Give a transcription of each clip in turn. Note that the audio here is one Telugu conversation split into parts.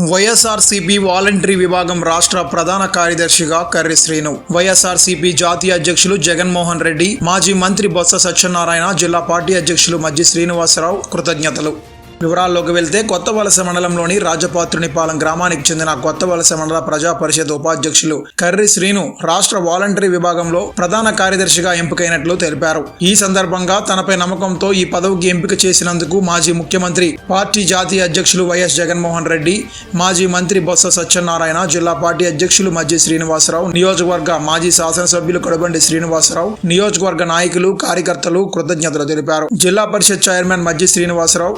వైఎస్ఆర్సీపీ వాలంటరీ విభాగం రాష్ట్ర ప్రధాన కార్యదర్శిగా కర్రి శ్రీను. వైఎస్ఆర్సీపీ జాతీయ అధ్యక్షులు జగన్మోహన్ రెడ్డి మాజీ మంత్రి బొత్స సత్యనారాయణ జిల్లా పార్టీ అధ్యక్షులు మజ్జి శ్రీనివాసరావు కృతజ్ఞతలు. వివరాల్లోకి వెళ్తే కొత్త వలస మండలంలోని రాజపాత్రునిపాలెం గ్రామానికి చెందిన కొత్త వలస మండల ప్రజా పరిషత్ ఉపాధ్యక్షులు కర్రి శ్రీను రాష్ట్ర వాలంటరీ విభాగంలో ప్రధాన కార్యదర్శిగా ఎంపికైనట్లు తెలిపారు. ఈ సందర్భంగా తనపై నమ్మకంతో ఈ పదవికి ఎంపిక చేసినందుకు మాజీ ముఖ్యమంత్రి పార్టీ జాతీయ అధ్యక్షులు వైఎస్ జగన్మోహన్ రెడ్డి మాజీ మంత్రి బొత్స సత్యనారాయణ జిల్లా పార్టీ అధ్యక్షులు మధ్య శ్రీనివాసరావు నియోజకవర్గ మాజీ శాసనసభ్యులు కడబండి శ్రీనివాసరావు నియోజకవర్గ నాయకులు కార్యకర్తలు కృతజ్ఞతలు తెలిపారు. జిల్లా పరిషత్ చైర్మన్ మధ్య శ్రీనివాసరావు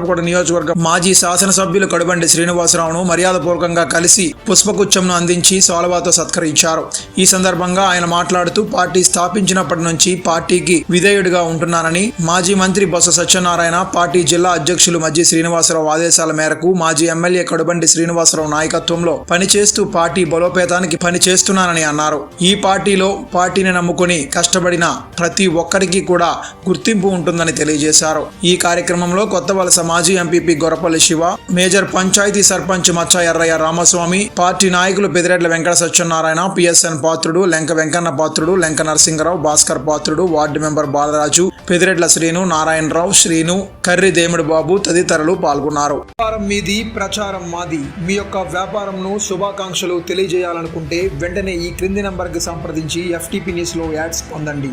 శృంగవరపుకోట నియోజకవర్గ మాజీ శాసనసభ్యులు కడుబండి శ్రీనివాసరావును మర్యాదపూర్వకంగా కలిసి పుష్పగుచ్చంను అందించి సాల్వాతో సత్కరించారు. ఈ సందర్భంగా ఆయన మాట్లాడుతూ పార్టీ స్థాపించినప్పటి నుంచి పార్టీకి విధేయుడిగా ఉంటున్నానని మాజీ మంత్రి బొత్స సత్యనారాయణ పార్టీ జిల్లా అధ్యక్షులు మధ్య శ్రీనివాసరావు ఆదేశాల మేరకు మాజీ ఎమ్మెల్యే కడుబండి శ్రీనివాసరావు నాయకత్వంలో పనిచేస్తూ పార్టీ బలోపేతానికి పనిచేస్తున్నానని అన్నారు. ఈ పార్టీలో పార్టీని నమ్ముకుని కష్టపడిన ప్రతి ఒక్కరికి కూడా గుర్తింపు ఉంటుందని తెలియజేశారు. ఈ కార్యక్రమంలో కొత్త వలస మాజీ MPP Gorapalli Shiva major panchayat sarpanch Maccha Errayya Ramaswamy party నాయకులు Pedireddla Venkata Satyanarayana PSN Patrudu Lenka Venkanna Patrudu Lenka Narasingarao Bhaskar Patrudu ward member Balaraju Pedireddla Srinu Narayanarao Srinu Karri Demudu Babu తదితరులు పాల్గొన్నారు. వ్యాపారం మీది ప్రచారం మాది. మీ యొక్క వ్యాపారంను శుభాకాంక్షలు తెలియజేయాలనుకుంటే వెంటనే ఈ క్రింది నంబర్కి సంప్రదించి ఎఫ్టీపీ న్యూస్లో యాడ్స్ పొందండి.